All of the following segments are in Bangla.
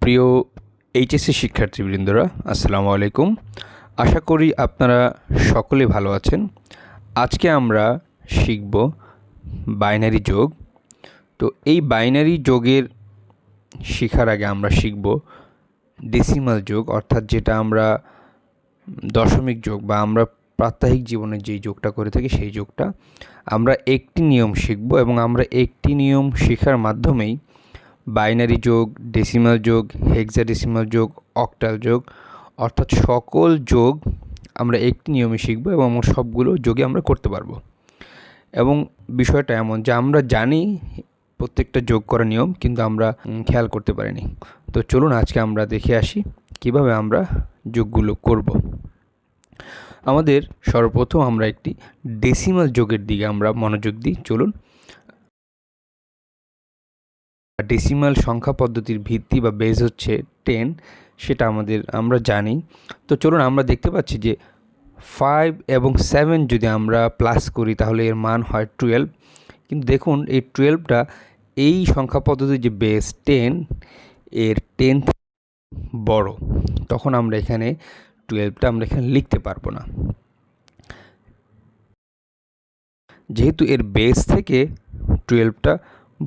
প্রিয় এইচএসসি শিক্ষার্থীবৃন্দরা, আসসালামু আলাইকুম। আশা করি আপনারা সকলে ভালো আছেন। আজকে আমরা শিখব বাইনারি যোগ। তো এই বাইনারি যোগের শেখার আগে আমরা শিখব ডেসিমাল যোগ, অর্থাৎ যেটা আমরা দশমিক যোগ বা আমরা প্রাত্যহিক জীবনে যেই যোগটা করে থাকি সেই যোগটা আমরা একটি নিয়ম শিখব এবং আমরা একটি নিয়ম শেখার মাধ্যমেই বাইনারি যোগ, ডেসিমাল যোগ, হেক্সাডেসিমাল যোগ, অক্টাল যোগ, অর্থাৎ সকল যোগ আমরা একটি নিয়মে শিখব এবং সবগুলো যোগে আমরা করতে পারব। এবং বিষয়টা এমন যে আমরা জানি প্রত্যেকটা যোগ করার নিয়ম, কিন্তু আমরা খেয়াল করতে পারিনি। তো চলুন আজকে আমরা দেখে আসি কীভাবে আমরা যোগগুলো করব। আমাদের সর্বপ্রথম আমরা একটি ডেসিমাল যোগের দিকে আমরা মনোযোগ দিই। চলুন ডেসিমাল সংখ্যা পদ্ধতির ভিত্তি বা বেজ হচ্ছে টেন সেটা আমাদের, আমরা জানি। তো চলুন আমরা দেখতে পাচ্ছি যে ফাইভ এবং সেভেন যদি আমরা প্লাস করি, তাহলে এর মান হয় টুয়েলভ কিন্তু দেখুন, এই টুয়েলভটা এই সংখ্যা পদ্ধতির যে বেস টেন এর টেন বড়। তখন আমরা এখানে টুয়েলভটা আমরা এখানে লিখতে পারব না। যেহেতু এর বেস থেকে টুয়েলভটা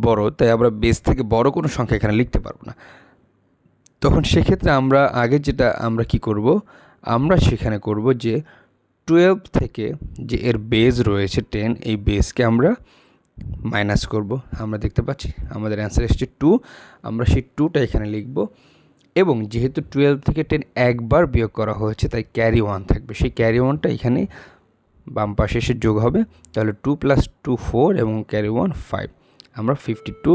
বড়, তাই আমরা বেস থেকে বড় কোনো সংখ্যা এখানে লিখতে পারব না। তখন সেক্ষেত্রে আমরা আগে যেটা আমরা কি করব, আমরা সেখানে করব যে টুয়েলভ থেকে যে এর বেজ রয়েছে টেন এই বেসকে আমরা মাইনাস করব। আমরা দেখতে পাচ্ছি, আমাদের অ্যান্সার এসেছে টু আমরা সেই টুটা এখানে লিখব। এবং যেহেতু টুয়েলভ থেকে টেন একবার বিয়োগ করা হয়েছে, তাই ক্যারি ওয়ান থাকবে। সেই ক্যারি ওয়ানটা এখানে বাম পাশে এসে যোগ হবে। তাহলে টু প্লাস টু ফোর এবং ক্যারি ওয়ান ফাইভ আমরা ফিফটি টু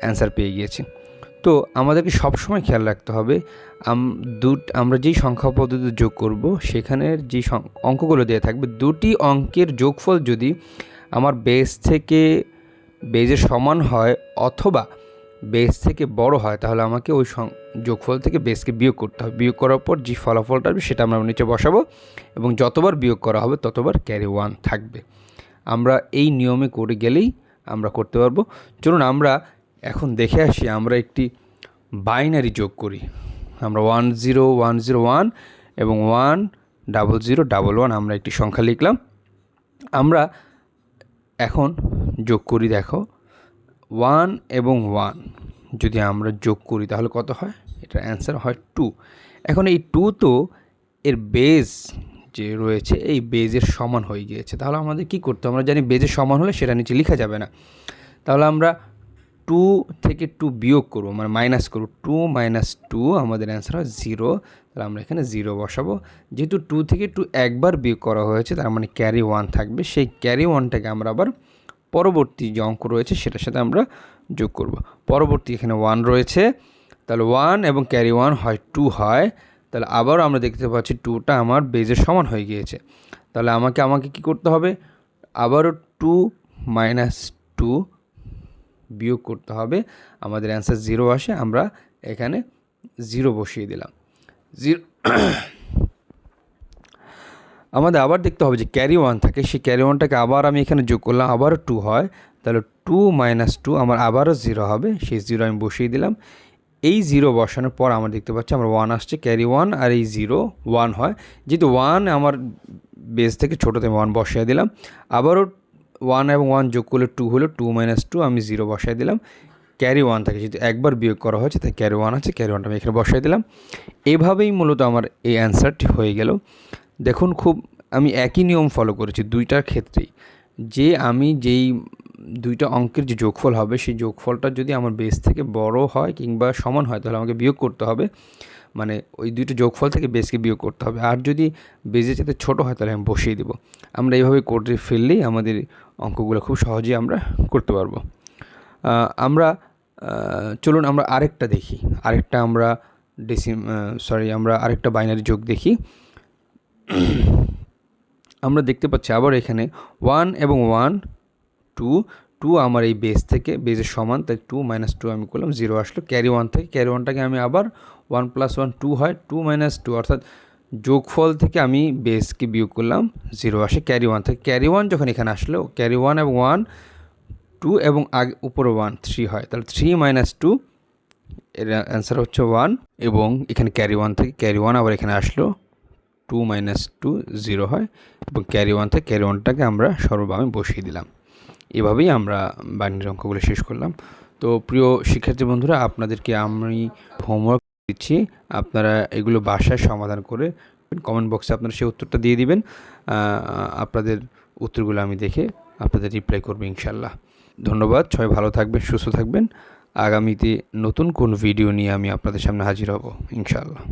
অ্যান্সার পেয়ে গিয়েছি। তো আমাদেরকে সবসময় খেয়াল রাখতে হবে দু আমরা যেই সংখ্যা পদ্ধতিতে যোগ করব, সেখানের যে অঙ্কগুলো দেওয়া থাকবে, দুটি অঙ্কের যোগফল যদি আমার বেস থেকে বেজের সমান হয় অথবা বেস থেকে বড় হয়, তাহলে আমাকে ওই যোগফল থেকে বেসকে বিয়োগ করতে হবে। বিয়োগ করার পর যে ফলাফলটা আসবে, সেটা আমরা নিচে বসাবো এবং যতবার বিয়োগ করা হবে, ততবার ক্যারি ওয়ান থাকবে। আমরা এই নিয়মে করে গেলেই আমরা করতে পারব। চলুন আমরা এখন দেখে আসি, আমরা একটি বাইনারি যোগ করি। আমরা one zero one zero, one এবং one double zero, double one আমরা একটি সংখ্যা লিখলাম। আমরা এখন যোগ করি, দেখো, ওয়ান এবং ওয়ান। যদি আমরা যোগ করি, তাহলে কত হয়? এটার অ্যান্সার হয় টু। এখন এই টু তো এর বেজ যে রয়েছে, এই বেজের সমান হয়ে গিয়েছে। তাহলে আমাদের কি করতে আমরা জানি বেজের সমান হলে সেটা নিচে লেখা যাবে না। তাহলে আমরা টু থেকে টু বিয়োগ করব মানে মাইনাস করব। টু মাইনাস টু আমাদের অ্যান্সার হয় জিরো। তাহলে আমরা এখানে জিরো বসাবো। যেহেতু টু থেকে টু একবার বিয়োগ করা হয়েছে, তার মানে ক্যারি ওয়ান থাকবে। সেই ক্যারি ওয়ানটাকে আমরা আবার পরবর্তী যে অঙ্ক রয়েছে, সেটার সাথে আমরা যোগ করব। পরবর্তী এখানে ওয়ান রয়েছে। তাহলে ওয়ান এবং ক্যারি ওয়ান হয় টু হয়। তাহলে আবারও আমরা দেখতে পাচ্ছি টুটা আমার বেজের সমান হয়ে গিয়েছে। তাহলে আমাকে আমাকে কি করতে হবে? আবারও টু মাইনাস টু বিয়োগ করতে হবে। আমাদের অ্যান্সার জিরো আসে, আমরা এখানে জিরো বসিয়ে দিলাম। জিরো আমাদের আবার দেখতে হবে যে ক্যারি ওয়ান থাকে, সেই ক্যারি ওয়ানটাকে আবার আমি এখানে যোগ করলাম, আবারও টু হয়। তাহলে টু মাইনাস টু আমার আবারও জিরো হবে, সেই জিরো আমি বসিয়ে দিলাম। এই জিরো বসানোর পর আমরা দেখতে পাচ্ছি আমার ওয়ান আসছে ক্যারি ওয়ান আর এই জিরো ওয়ান হয়। যেহেতু ওয়ান আমার বেস থেকে ছোটোতে ওয়ান বসিয়ে দিলাম, আবারও ওয়ান এবং ওয়ান যোগ করলে টু হলো টু মাইনাস টু আমি জিরো বসাই দিলাম ক্যারি ওয়ান থাকে। যেহেতু একবার বিয়োগ করা হয়েছে, তাই ক্যারি ওয়ান আছে ক্যারি ওয়ানটা আমি এখানে বসাই দিলাম। এভাবেই মূলত আমার এই অ্যান্সারটি হয়ে গেল। দেখুন খুব আমি একই নিয়ম ফলো করেছি দুইটার ক্ষেত্রেই। যে আমি যেই দুইটা অঙ্কের যে যোগফল হবে, সেই যোগফলটা যদি আমার বেস থেকে বড় হয় কিংবা সমান হয়, তাহলে আমাকে বিয়োগ করতে হবে। মানে ওই দুইটা যোগফল থেকে বেসকে বিয়োগ করতে হবে। আর যদি বেজে যাতে ছোটো হয়, তাহলে আমি বসিয়ে দেবো। আমরা এইভাবে করে ফেললেই আমাদের অঙ্কগুলো খুব সহজেই আমরা করতে পারব। আমরা চলুন আমরা আরেকটা দেখি। আরেকটা আমরা ডেসিম সরি আমরা আরেকটা বাইনারি যোগ দেখি। আমরা দেখতে পাচ্ছি আবার এখানে ওয়ান এবং ওয়ান টু টু আমার এই বেস থেকে বেজের সমান, তাই টু মাইনাস টু আমি করলাম জিরো আসলো। ক্যারি ওয়ান থেকে ক্যারি ওয়ানটাকে আমি আবার ওয়ান প্লাস ওয়ান টু হয় টু মাইনাস টু অর্থাৎ যোগফল থেকে আমি বেসকে বিয়োগ করলাম জিরো আসে ক্যারি ওয়ান থেকে। ক্যারি ওয়ান যখন এখানে আসলো ক্যারি ওয়ান এবং ওয়ান টু এবং আগে, উপরে ওয়ান থ্রি হয়। তাহলে থ্রি মাইনাস টু এর অ্যান্সার হচ্ছে ওয়ান এবং এখানে ক্যারি ওয়ান থেকে ক্যারি ওয়ান আবার এখানে আসলো টু মাইনাস টু জিরো হয় এবং ক্যারি ওয়ান থেকে ক্যারি ওয়ানটাকে আমরা সর্ববামে বসিয়ে দিলাম। এভাবেই আমরা বাইনারি অঙ্কগুলো শেষ করলাম। তো প্রিয় শিক্ষার্থী বন্ধুরা, আপনাদেরকে আমি হোমওয়ার্ক দিচ্ছি। আপনারা এগুলো বাসায় সমাধান করে কমেন্ট বক্সে আপনারা সেই উত্তরটা দিয়ে দিবেন। আপনাদের উত্তরগুলো আমি দেখে আপনাদের রিপ্লাই করব ইনশাল্লাহ ধন্যবাদ, সবাই ভালো থাকবেন, সুস্থ থাকবেন। আগামীতে নতুন কোন ভিডিও নিয়ে আমি আপনাদের সামনে হাজির হব ইনশাল্লাহ